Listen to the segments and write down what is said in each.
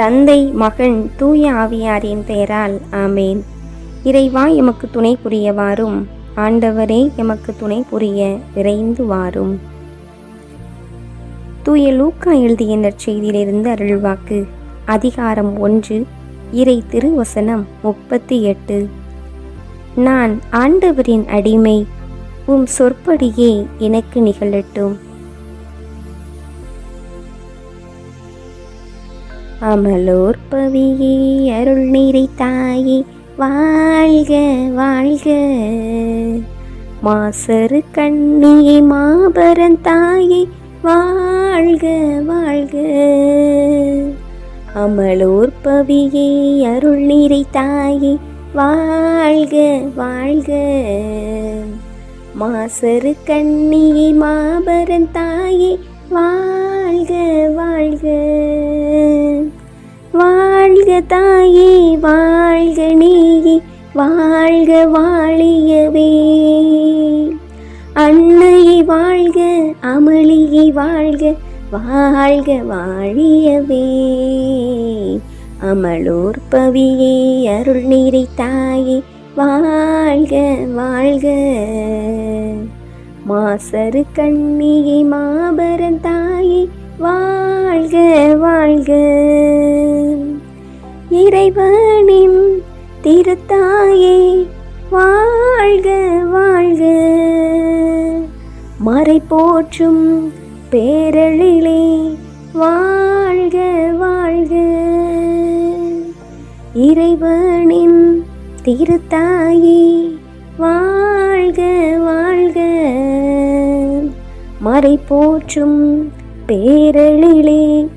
தந்தை மகன் தூய ஆவியாரின் பெயரால் ஆமேன். இறைவா எமக்கு துணை புரிய வாரும் ஆண்டவரே எமக்கு துணை புரிய விரைந்து வாரும் தூய லூக்கா எழுதிய நற்செய்தியிலிருந்து அருள்வாக்கு. அதிகாரம் ஒன்று இறை திருவசனம் முப்பத்தி எட்டு. நான் ஆண்டவரின் அடிமை உம் சொற்படியே எனக்கு நிகழட்டும். அமலோர் பவியே அருள் நீரை தாயே வாழ்க வாழ்க. மாசரு கண்ணியே மாபரன் தாயே வாழ்க வாழ்க. அமலோர் பவியே அருள் நீரை தாயே வாழ்க வாழ்க. மாசரு கண்ணியே மாபரன் தாயே வாழ்க வாழ்க. தாயே வாழ்க நீயே வாழ்க வாழியவே. அன்னையை வாழ்க அமளியை வாழ்க வாழ்க வாழியவே. அமலோர் பவியே அருள் நீரை தாயே வாழ்க வாழ்க. மாசரு கண்ணியை மாபரன் தாயே வாழ்க வாழ்க. இறைவனின் திருத்தாயே வாழ்க வாழ்க. மறை போற்றும் பேரழிலே வாழ்க வாழ்க. இறைவனின் திருத்தாயே வாழ்க வாழ்க. மறை போற்றும் பேரழிலே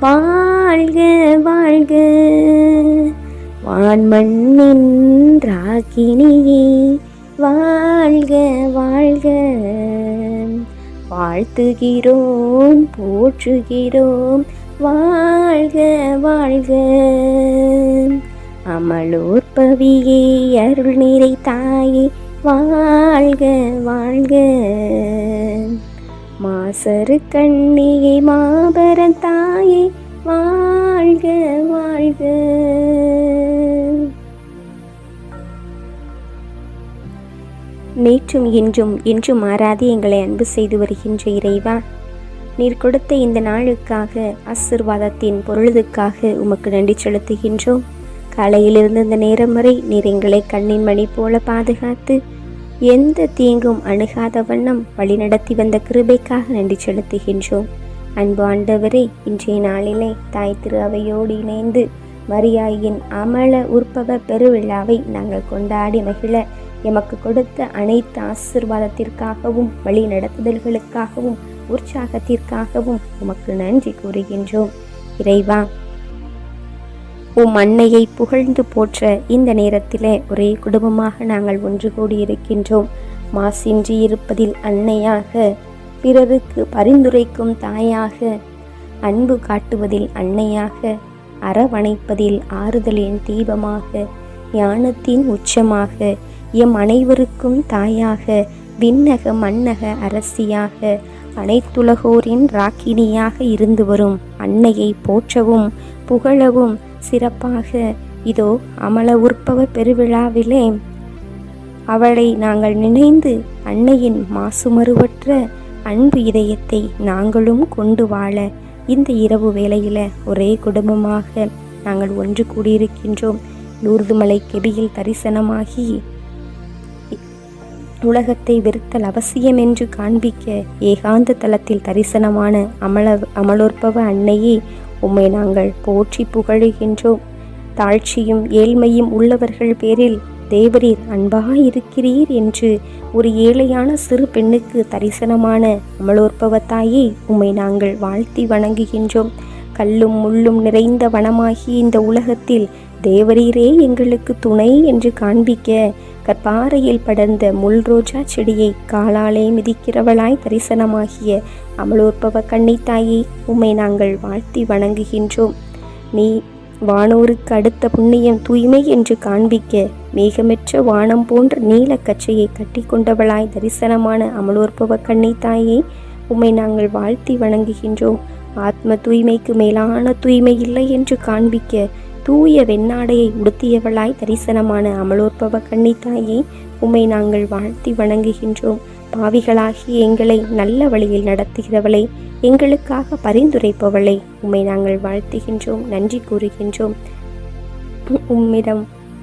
வாழ்க வாழ்க வாழ்க. வான்மண்ணின் ராகினியே வாழ்க வாழ்க. வாழ்த்துகிறோம் போற்றுகிறோம் வாழ்க வாழ்க. அமலோர் பவியே அருள் நிறை தாயே வாழ்க வாழ்க. மாசரு கண்ணியே மாபரன் தாயே வாழ்க வாழ்க. நேற்றும் இன்றும் என்றும் மாறாது எங்களை அன்பு செய்து வருகின்ற இறைவா. நீர் கொடுத்த இந்த நாளுக்காக ஆசிர்வாதத்தின் பொருளுக்காக உமக்கு நன்றி செலுத்துகின்றோம். காலையிலிருந்து இந்த நேரம் வரை நீர் எங்களை கண்ணின் மணி போல பாதுகாத்து எந்த தீங்கும் அணுகாத வண்ணம் வழிநடத்தி வந்த கிருபைக்காக நன்றி செலுத்துகின்றோம். அன்பு ஆண்டவரே இன்றைய நாளிலே தாய் திரு அவையோடு இணைந்து மரியாயின் அமல உற்பவ பெருவிழாவை நாங்கள் கொண்டாடி மகிழ எமக்கு கொடுத்த அனைத்து ஆசிர்வாதத்திற்காகவும் வழி நடத்துதல்களுக்காகவும் உற்சாகத்திற்காகவும் உமக்கு நன்றி கூறுகின்றோம். இறைவா உம் அன்னையை புகழ்ந்து போற்ற இந்த நேரத்திலே ஒரே குடும்பமாக நாங்கள் ஒன்று கூடி இருக்கின்றோம் மாசின்றி இருப்பதில் அன்னையாக பிறருக்கு பரிந்துரைக்கும் தாயாக அன்பு காட்டுவதில் அன்னையாக அரவணைப்பதில் ஆறுதலின் தீபமாக ஞானத்தின் உச்சமாக எம் அனைவருக்கும் தாயாக விண்ணக மன்னக அரசியாக அனைத்துலகோரின் ராக்கினியாக இருந்து வரும் அன்னையை போற்றவும் புகழவும் சிறப்பாக இதோ அமல உற்பவ பெருவிழாவிலே. அவளை நாங்கள் நினைந்து அன்னையின் மாசுமறுவற்ற அன்பு இதயத்தை நாங்களும் கொண்டு வாழ இந்த இரவு வேளையில் ஒரே குடும்பமாக நாங்கள் ஒன்று கூடியிருக்கின்றோம். லூர்துமலை கெபியில் தரிசனமாகி உலகத்தை வெறுத்தல் அவசியம் என்று காண்பிக்க ஏகாந்த தலத்தில் தரிசனமான அமல அமலோற்பவ அன்னையே உம்மை நாங்கள் போற்றி புகழுகின்றோம். தாழ்ச்சியும் ஏழ்மையும் உள்ளவர்கள் பேரில் தேவரீர் அன்பாயிருக்கிறீர் என்று ஒரு ஏழையான சிறு பெண்ணுக்கு தரிசனமான அமலோற்பவ தாயே உம்மை நாங்கள் வாழ்த்தி வணங்குகின்றோம். கல்லும் முள்ளும் நிறைந்த வனமாகி இந்த உலகத்தில் தேவரீரே எங்களுக்கு துணை என்று காண்பிக்க கற்பாறையில் படர்ந்த முள் ரோஜா செடியை காலாலே மிதிக்கிறவளாய் தரிசனமாகிய அமலோற்பவ கன்னித்தாயே உம்மை நாங்கள் வாழ்த்தி வணங்குகின்றோம். நீ வானோருக்கு அடுத்த புண்ணியம் தூய்மை என்று காண்பிக்க மேகமெற்ற வானம் போன்ற நீல கச்சையை கட்டி கொண்டவளாய் தரிசனமான அமலோற்பவ கன்னித்தாயே உம்மை நாங்கள் வாழ்த்தி வணங்குகின்றோம். ஆத்ம தூய்மைக்கு மேலான தூய்மை இல்லை என்று காண்பிக்க தூய வெண்ணாடையை உடுத்தியவளாய் தரிசனமான அமலோற்பவ கன்னித்தாயே உம்மை நாங்கள் வாழ்த்தி வணங்குகின்றோம். பாவிகளாகி எங்களை நல்ல வழியில் நடத்துகிறவளை எங்களுக்காக பரிந்துரைப்பவளை. உம்மை நாங்கள் வாழ்த்துகின்றோம் நன்றி கூறுகின்றோம். உம்மிடம்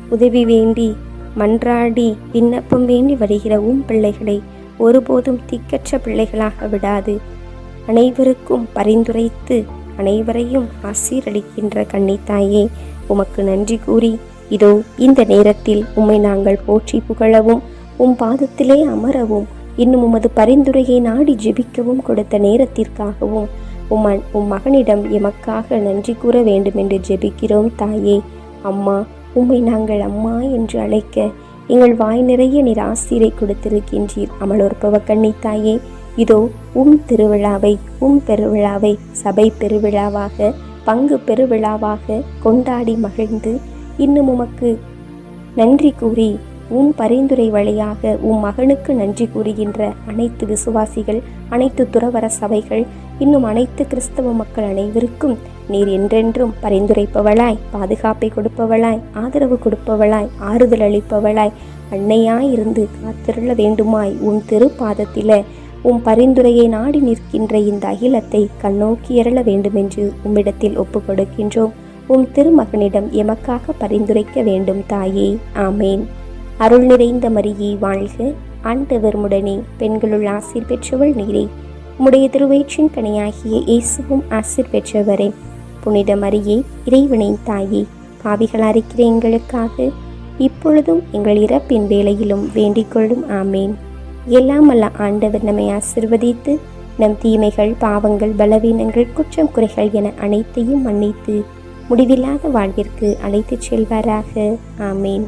உதவி வேண்டி மன்றாடி விண்ணப்பம் வேண்டி வருகிற உம் பிள்ளைகளை ஒருபோதும் திக்கற்ற பிள்ளைகளாக விடாது. அனைவருக்கும் பரிந்துரைத்து அனைவரையும் ஆசீரளிக்கின்ற கன்னித்தாயே உமக்கு நன்றி கூறி இதோ இந்த நேரத்தில் உம்மை நாங்கள் போற்றி புகழவும் உம் பாதத்திலே அமரவும் இன்னும் உமது பரிந்துரையை நாடி ஜெபிக்கவும் கொடுத்த நேரத்திற்காகவும் உம் உம் மகனிடம் எமக்காக நன்றி கூற வேண்டும் என்று ஜெபிக்கிறோம் தாயே. அம்மா உம்மை நாங்கள் அம்மா என்று அழைக்க எங்கள் வாய் நிறைய நீர் ஆசிரை கொடுத்திருக்கின்றீர். அமலோற்பவ தாயே. இதோ உம் திருவிழாவை உம் பெருவிழாவை சபை பெருவிழாவாக பங்கு பெருவிழாவாக கொண்டாடி மகிழ்ந்து இன்னும் உமக்கு நன்றி கூறி உன் பரிந்துரை வழியாக உம் மகனுக்கு நன்றி கூறுகின்ற அனைத்து விசுவாசிகள் அனைத்து துறவர சபைகள் இன்னும் அனைத்து கிறிஸ்தவ மக்கள் அனைவருக்கும் நீர் என்றென்றும் பரிந்துரைப்பவளாய் பாதுகாப்பை கொடுப்பவளாய் ஆதரவு கொடுப்பவளாய் ஆறுதல் அளிப்பவளாய் அன்னையாய் இருந்து காத்திருள வேண்டுமாய் உன் திருப்பாதத்தில உம் பரிந்துரையை நாடி நிற்கின்ற இந்த அகிலத்தை கண்ணோக்கி எறள வேண்டுமென்று உம்மிடத்தில் ஒப்பு கொடுக்கின்றோம் உம் திருமகனிடம் எமக்காக பரிந்துரைக்க வேண்டும் தாயே. ஆமேன். அருள் நிறைந்த மரியே வாழ்க. ஆண்டவர் முடனே பெண்களுள் ஆசீர் பெற்றவள் நீரே. உம்முடைய திருவயிற்றின் கனியாகிய இயேசுவும் ஆசீர் பெற்றவரே. புனித மரியே இறைவனை தாயே பாவிகள் இருக்கிற எங்களுக்காக இப்பொழுதும் எங்கள் இறப்பின் வேலையிலும் வேண்டிக்கொள்ளும் ஆமேன். எல்லாம் அல்ல ஆண்டவர் நம்மை ஆசிர்வதித்து நம் தீமைகள் பாவங்கள் பலவீனங்கள் குற்றம் குறைகள் என அனைத்தையும் மன்னித்து முடிவில்லாத வாழ்விற்கு அழைத்துச் செல்வாராக. ஆமேன்.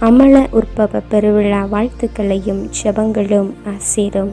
அமல உற்பவ பெருவிழா வாழ்த்துக்களையும் ஜெபங்களும் ஆசீரும்